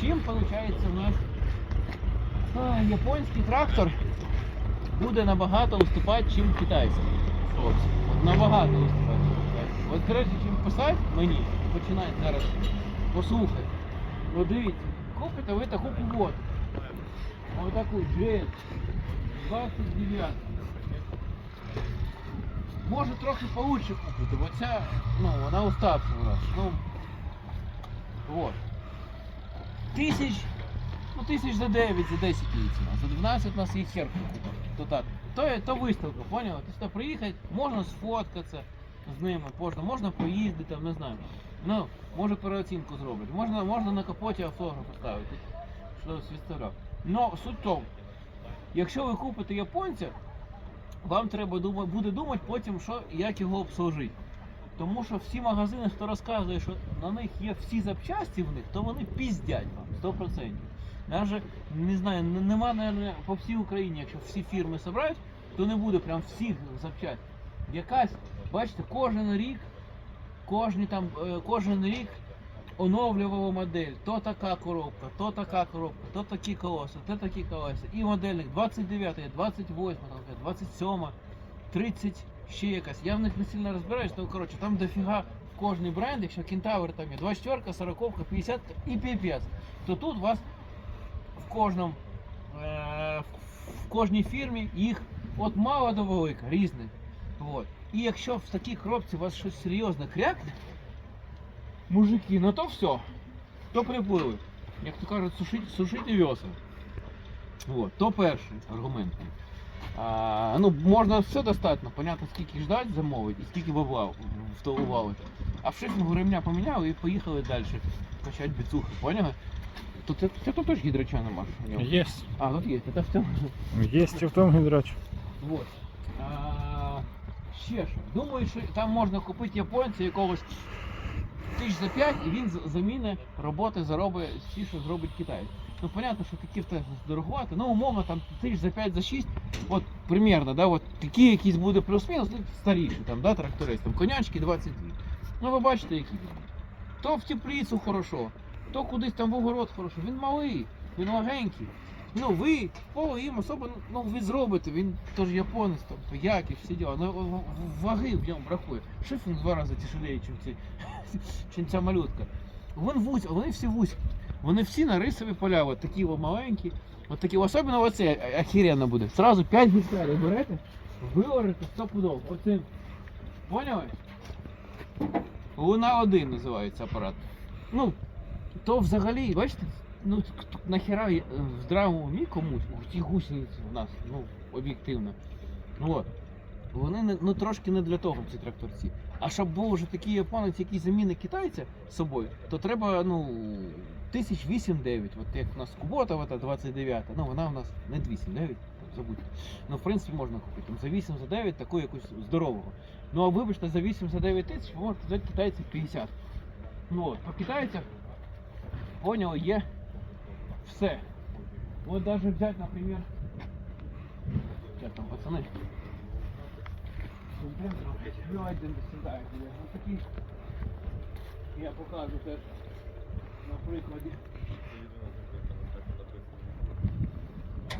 чим виходить у нас а, японський трактор буде набагато уступати, чим китайський. От набагато уступати, чим китайський. От коротше, чим писати мені, починайте зараз послухати. Ну дивіться, купите ви таку куботу. Ось таку GS 29. Може трохи получше купити, бо ця, ну, вона уставша у нас. Ну, вот. Тисяч, ну тисяч за 9, за 10 її ціна. За 12 у нас їх хер. То так. То, то виставка, поняла? Сюди приїхати, можна сфоткатися з ними, можна, можна поїздити, не знаю. Ну, може переоцінку зроблять. Можна, можна на капоті автограф поставити. Що відставляв. Но суть в тому, якщо ви купите японця, вам треба думати, буде думати потім, що як його обслужити. Тому що всі магазини, хто розказує, що на них є всі запчасті в них, то вони піздять вам 100%. Навіть, не знаю, нема, наверное, по всій Україні, якщо всі фірми собирають, то не буде прям всіх запчастей. Якась, бачите, кожен рік, кожні там, е, кожен рік оновлювала модель, то така коробка, то така коробка, то такі колеса, то такі колеса. І модельник 29, 28, 27, 30, ще якась. Я в них не сильно розбираюсь, то коротше, там дофіга кожний бренд, якщо кентавр там є 24, 40, 50 і піпець, то тут у вас в кожному е, в кожній фірмі їх від мала до велика, різних. Вот. І якщо в такій коробці у вас щось серйозно крякне, мужики, ну то все. То приплили. Як то кажуть, сушить, сушити весел. Вот. То перший аргумент. А, ну, можна все достатньо, понятно, скільки ждать замовить і скільки бабла в- в то. А в шифінгу ремня поміняли і поїхали далі качати біцухи, поняли? То це, це тут теж гідрача нема. ж в ньому. Есть. А, тут є, це в цьому. Есть и в том гидрач. Вот. А, ще що. Думаю, що там можна купити японця якогось тисяч за 5 і він заміни роботи заробить всі, що зробить китаєць. Ну, понятно, що такі в те дорогувати. Ну, умовно, там тисяч за 5 за 6, от примерно, да, от такі якісь буде плюс-мінус, ну, старіші, там, да, тракторист, там, конячки 22. Ну, ви бачите, які. він. То в теплицю хорошо, то кудись там в огород хорошо. Він малий, він легенький. Ну, ви їм особо, ну, ви зробите, він теж японець, тобто якість, всі діла. Ну, ваги в ньому бракує. Шифінг в два рази тяжелее, ніж ці, чим ця малютка. Вон вузь, вони всі вузькі. Вони всі на рисові поля, от такі маленькі. От такі, особливо оце охеренно буде. Сразу 5 гектарів берете, виорите 100 пудов. Оце, поняли? Луна 1 називається апарат. Ну, то взагалі, бачите, ну нахера е, в здравому умі комусь, ті гусениці в нас, ну, об'єктивно. Ну от. Вони не, ну, трошки не для того ці тракторці. А щоб був вже такий японець, який замінить китайця з собою, то треба, ну, тисяч 8-9. От як у нас Кубота, ота 29, ну вона у нас не 8-9, забудьте. Ну, в принципі, можна купити. Там, за 8 за 9 таку якусь здорового. Ну а вибачте, за 8 за 9 тисяч можете взяти китайців 50. Ну от, по китайцях, поняли, є все. Вот даже взять, например, сейчас там пацаны. Ну, один сідає, ось такі. Я покажу теж на прикладі.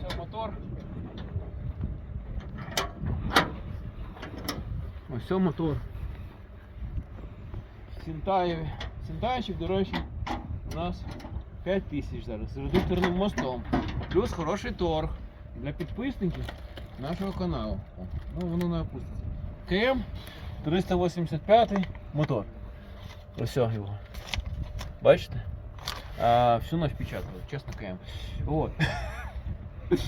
Це мотор. Ось це мотор. Сінтаєві. Сінтаєчик, до речі, у нас 5 тисяч зараз з редукторним мостом. Плюс хороший торг для підписників нашого каналу. Ну воно не опуститься. КМ 385 мотор. Ось його. Бачите? А, всю ночь печатали, чесно КМ. Вот.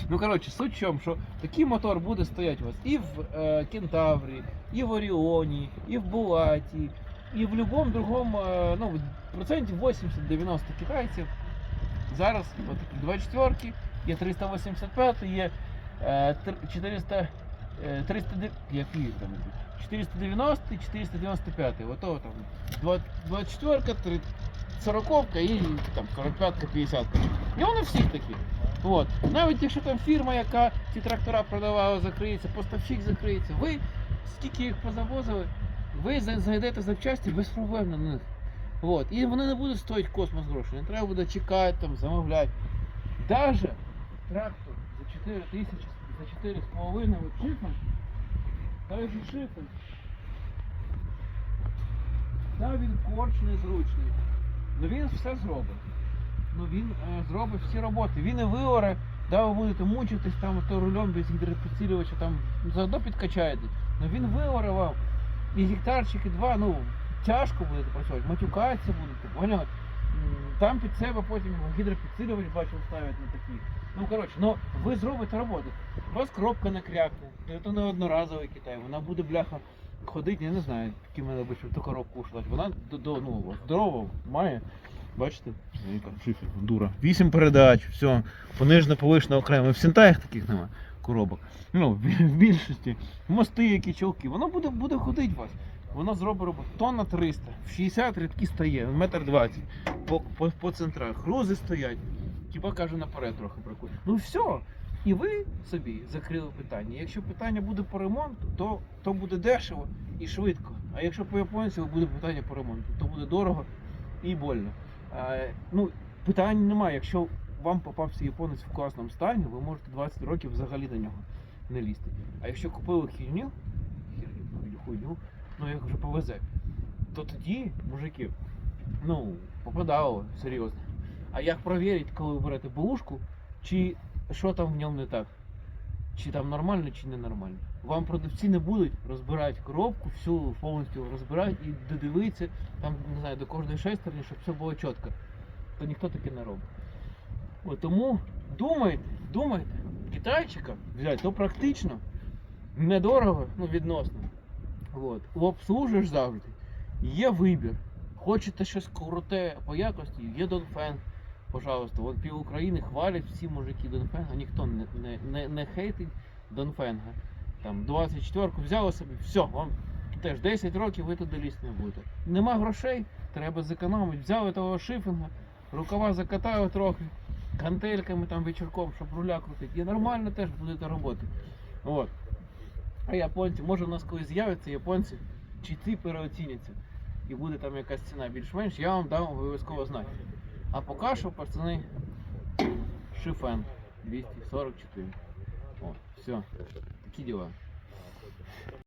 Ну, коротше, суть в чому, що такий мотор буде стояти у вас і в е, Кентаврі, і в Оріоні, і в Булаті, і в будь-якому другому, е, ну, процентів 80-90 китайців. Зараз такі 24, є 385, є е, тр- 400, е, 300, які там ідуть? 490, 495, ото там 24, три- 40 і там 45, 50. І вони всі такі. От. Навіть якщо там фірма, яка ці трактора продавала, закриється, поставщик закриється, ви скільки їх позавозили, ви знайдете запчасті без проблем на них. От. І вони не будуть стоїти космос грошей. Не треба буде чекати, там, замовляти. Даже трактор за 4 тисячі, за 4,5 от шифен, той же шифен. Да, він корчний, зручний. Ну він все зробить. Ну він е, зробить всі роботи. Він і виоре, да, ви будете мучитись там то рулем без гідропідсилювача, там заодно підкачаєте. Ну він виоре вам. І гектарчик, і два, ну, тяжко будете працювати, матюкатися будете, поняли? Там під себе потім гідропідсилювач бачив ставлять на такі. Ну коротше, ну ви зробите роботу. У вас коробка не крякне, це не одноразовий Китай, вона буде бляха ходити, я не знаю, яким мене би ту коробку ушлати. Вона до, до, ну, здорова має. Бачите? Дура. Вісім передач, все. Понижена, повишена окремо. В Сінтаях таких нема коробок. Ну, в більшості. Мости, які чолки. Воно буде, буде ходити вас. Воно зробить роботу. Тонна 300. В 60 рядки стає, метр 20. По, по, по центрах. Грузи стоять. Хіба кажу наперед трохи бракує. Ну все. І ви собі закрили питання. Якщо питання буде по ремонту, то, то буде дешево і швидко. А якщо по японцю буде питання по ремонту, то буде дорого і больно. А, ну, питань немає. Якщо вам попався японець в класному стані, ви можете 20 років взагалі до нього не лізти. А якщо купили хірню, хуйню, ну як вже повезе, то тоді, мужики, ну, попадало серйозно. А як провірити, коли ви берете бушку, чи що там в ньому не так? Чи там нормально, чи не нормально? Вам продавці не будуть розбирати коробку, всю повністю розбирати і додивитися, там, не знаю, до кожної шестерні, щоб все було чітко. То ніхто таке не робить. От, тому думайте, думайте, китайчика взяти, то практично, недорого, ну відносно. От. Обслужиш завжди. Є вибір. Хочете щось круте по якості, є Донфен. Пожалуйста, от пів України хвалять всі мужики Донфенга, ніхто не, не, не, не хейтить Донфенга. Там 24-ку взяли собі, все, вам теж 10 років ви туди лізти не будете. Нема грошей, треба зекономити. Взяли того шифінга, рукава закатали трохи, гантельками там вечірком, щоб руля крутити. І нормально теж будете роботи. От. А японці, може у нас колись з'являться японці, чи ці переоціняться. І буде там якась ціна більш-менш, я вам дам обов'язково знати. А поки що, пацани, шифен 244. О, все, такі діла.